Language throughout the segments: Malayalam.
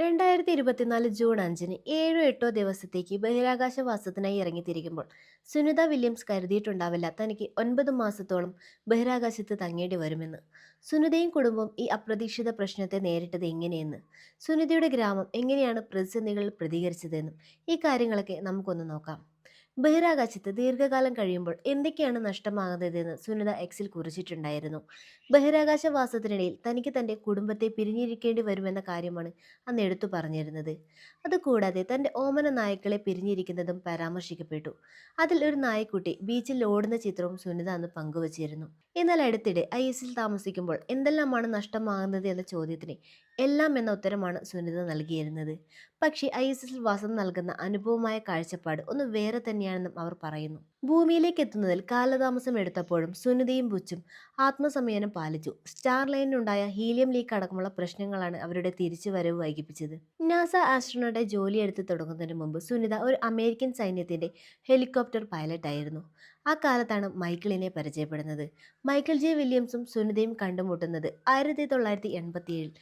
രണ്ടായിരത്തി ഇരുപത്തിനാല് ജൂൺ അഞ്ചിന് ഏഴോ എട്ടോ ദിവസത്തേക്ക് ബഹിരാകാശവാസത്തിനായി ഇറങ്ങിത്തിരിക്കുമ്പോൾ സുനിത വില്യംസ് കരുതിയിട്ടുണ്ടാവില്ല തനിക്ക് ഒൻപത് മാസത്തോളം ബഹിരാകാശത്ത് തങ്ങേണ്ടി വരുമെന്ന്. സുനിതയും കുടുംബം ഈ അപ്രതീക്ഷിത പ്രശ്നത്തെ നേരിട്ടത് എങ്ങനെയെന്ന് സുനിതയുടെ ഗ്രാമം എങ്ങനെയാണ് പ്രതിസന്ധികളിൽ പ്രതികരിച്ചതെന്നും ഈ കാര്യങ്ങളൊക്കെ നമുക്കൊന്ന് നോക്കാം. ബഹിരാകാശത്ത് ദീർഘകാലം കഴിയുമ്പോൾ എന്തൊക്കെയാണ് നഷ്ടമാകുന്നതെന്ന് സുനിത എക്സിൽ കുറിച്ചിട്ടുണ്ടായിരുന്നു. ബഹിരാകാശവാസത്തിനിടയിൽ തനിക്ക് തന്റെ കുടുംബത്തെ പിരിഞ്ഞിരിക്കേണ്ടി വരുമെന്ന കാര്യമാണ് അന്ന് എടുത്തു പറഞ്ഞിരുന്നത്. അതുകൂടാതെ തന്റെ ഓമന നായ്ക്കളെ പിരിഞ്ഞിരിക്കുന്നതും പരാമർശിക്കപ്പെട്ടു. അതിൽ ഒരു നായ്ക്കുട്ടി ബീച്ചിൽ ഓടുന്ന ചിത്രവും സുനിത അന്ന് പങ്കുവച്ചിരുന്നു. എന്നാൽ അടുത്തിടെ ഐ എസിൽ താമസിക്കുമ്പോൾ എന്തെല്ലാമാണ് നഷ്ടമാകുന്നത് എന്ന ചോദ്യത്തിന് എല്ലാം എന്ന ഉത്തരമാണ് സുനിത നൽകിയിരുന്നത്. പക്ഷേ ഐ എസ് എസിൽ വാസം നൽകുന്ന അനുഭവമായ കാഴ്ചപ്പാട് ഒന്ന് വേറെ തന്നെയാണെന്നും അവർ പറയുന്നു. ഭൂമിയിലേക്ക് എത്തുന്നതിൽ കാലതാമസം എടുത്തപ്പോഴും സുനിതയും ബുച്ചും ആത്മസംയനം പാലിച്ചു. സ്റ്റാർ ലൈനിനുണ്ടായ ഹീലിയം ലീക്ക് അടക്കമുള്ള പ്രശ്നങ്ങളാണ് അവരുടെ തിരിച്ചുവരവ് വൈകിപ്പിച്ചത്. നാസ ആസ്ട്രോണോട്ടെ ജോലിയെടുത്ത് തുടങ്ങുന്നതിന് മുമ്പ് സുനിത ഒരു അമേരിക്കൻ സൈന്യത്തിന്റെ ഹെലികോപ്റ്റർ പൈലറ്റ് ആയിരുന്നു. ആ കാലത്താണ് മൈക്കിളിനെ പരിചയപ്പെടുന്നത്. മൈക്കിൾ ജെ വില്യംസും സുനിതയും കണ്ടുമുട്ടുന്നത് ആയിരത്തി തൊള്ളായിരത്തി എൺപത്തിയേഴിൽ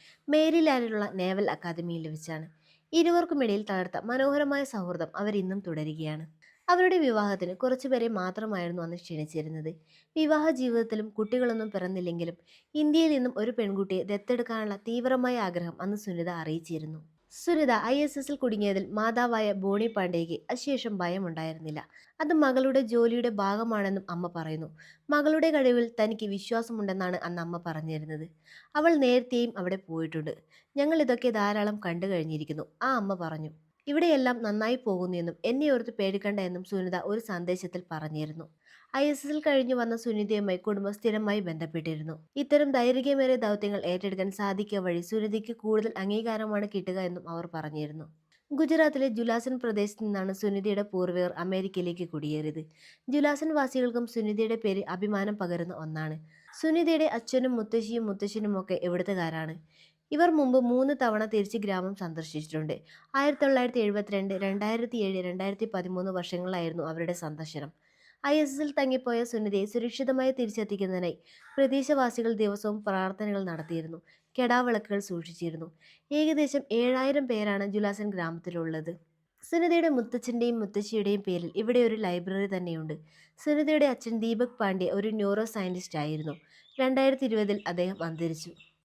മേരിലാൻഡിലുള്ള നേവൽ അക്കാദമിയിൽ വെച്ചാണ്. ഇരുവർക്കുമിടയിൽ തളർത്ത മനോഹരമായ സൗഹൃദം അവരിന്നും തുടരുകയാണ്. അവരുടെ വിവാഹത്തിന് കുറച്ചുപേരെ മാത്രമായിരുന്നു അന്ന് ക്ഷണിച്ചിരുന്നത്. വിവാഹ ജീവിതത്തിലും കുട്ടികളൊന്നും പിറന്നില്ലെങ്കിലും ഇന്ത്യയിൽ നിന്നും ഒരു പെൺകുട്ടിയെ ദത്തെടുക്കാനുള്ള തീവ്രമായ ആഗ്രഹം അന്ന് സുനിത അറിയിച്ചിരുന്നു. സുനിത ഐ എസ് എസിൽ കുടുങ്ങിയതിൽ മാതാവായ ബോണി പാണ്ഡേക്ക് അശേഷം ഭയമുണ്ടായിരുന്നില്ല. അത് മകളുടെ ജോലിയുടെ ഭാഗമാണെന്നും അമ്മ പറയുന്നു. മകളുടെ കഴിവിൽ തനിക്ക് വിശ്വാസമുണ്ടെന്നാണ് അന്ന് അമ്മ പറഞ്ഞിരുന്നത്. അവൾ നേരത്തെയും അവിടെ പോയിട്ടുണ്ട്. ഞങ്ങൾ ഇതൊക്കെ ധാരാളം കണ്ടു കഴിഞ്ഞിരിക്കുന്നു ആ അമ്മ പറഞ്ഞു. ഇവിടെയെല്ലാം നന്നായി പോകുന്നു എന്നും എന്നെ ഓർത്ത് പേടിക്കണ്ട എന്നും സുനിത ഒരു സന്ദേശത്തിൽ പറഞ്ഞിരുന്നു. ഐ എസ് എസിൽ കഴിഞ്ഞു വന്ന സുനിതയുമായി കുടുംബം സ്ഥിരമായി ബന്ധപ്പെട്ടിരുന്നു. ഇത്തരം ദൈർഘ്യമേറിയ ദൗത്യങ്ങൾ ഏറ്റെടുക്കാൻ സാധിക്കുക വഴി സുനിതയ്ക്ക് കൂടുതൽ അംഗീകാരമാണ് കിട്ടുക എന്നും അവർ പറഞ്ഞിരുന്നു. ഗുജറാത്തിലെ ജുലാസൻ പ്രദേശത്ത് നിന്നാണ് സുനിതയുടെ പൂർവികർ അമേരിക്കയിലേക്ക് കുടിയേറിയത്. ജുലാസൻ വാസികൾക്കും സുനിതയുടെ പേര് അഭിമാനം പകരുന്ന ഒന്നാണ്. സുനിതയുടെ അച്ഛനും മുത്തശ്ശിയും മുത്തശ്ശനും ഒക്കെ ഇവിടുത്തുകാരാണ്. ഇവർ മുമ്പ് മൂന്ന് തവണ തിരിച്ച് ഗ്രാമം സന്ദർശിച്ചിട്ടുണ്ട്. ആയിരത്തി തൊള്ളായിരത്തി എഴുപത്തിരണ്ട് രണ്ടായിരത്തി ഏഴ് രണ്ടായിരത്തി പതിമൂന്ന് വർഷങ്ങളിലായിരുന്നു അവരുടെ സന്ദർശനം. ഐ എസ് എസിൽ തങ്ങിപ്പോയ സുനിതയെ സുരക്ഷിതമായി തിരിച്ചെത്തിക്കുന്നതിനായി പ്രദേശവാസികൾ ദിവസവും പ്രാർത്ഥനകൾ നടത്തിയിരുന്നു. കെടാവിളക്കുകൾ സൂക്ഷിച്ചിരുന്നു. ഏകദേശം ഏഴായിരം പേരാണ് ജുലാസൻ ഗ്രാമത്തിലുള്ളത്. സുനിതയുടെ മുത്തച്ഛന്റെയും മുത്തശ്ശിയുടെയും പേരിൽ ഇവിടെ ഒരു ലൈബ്രറി തന്നെയുണ്ട്. സുനിതയുടെ അച്ഛൻ ദീപക് പാണ്ഡ്യ ഒരു ന്യൂറോ സയന്റിസ്റ്റ് ആയിരുന്നു രണ്ടായിരത്തി ഇരുപതിൽ അദ്ദേഹം അന്തരിച്ചു.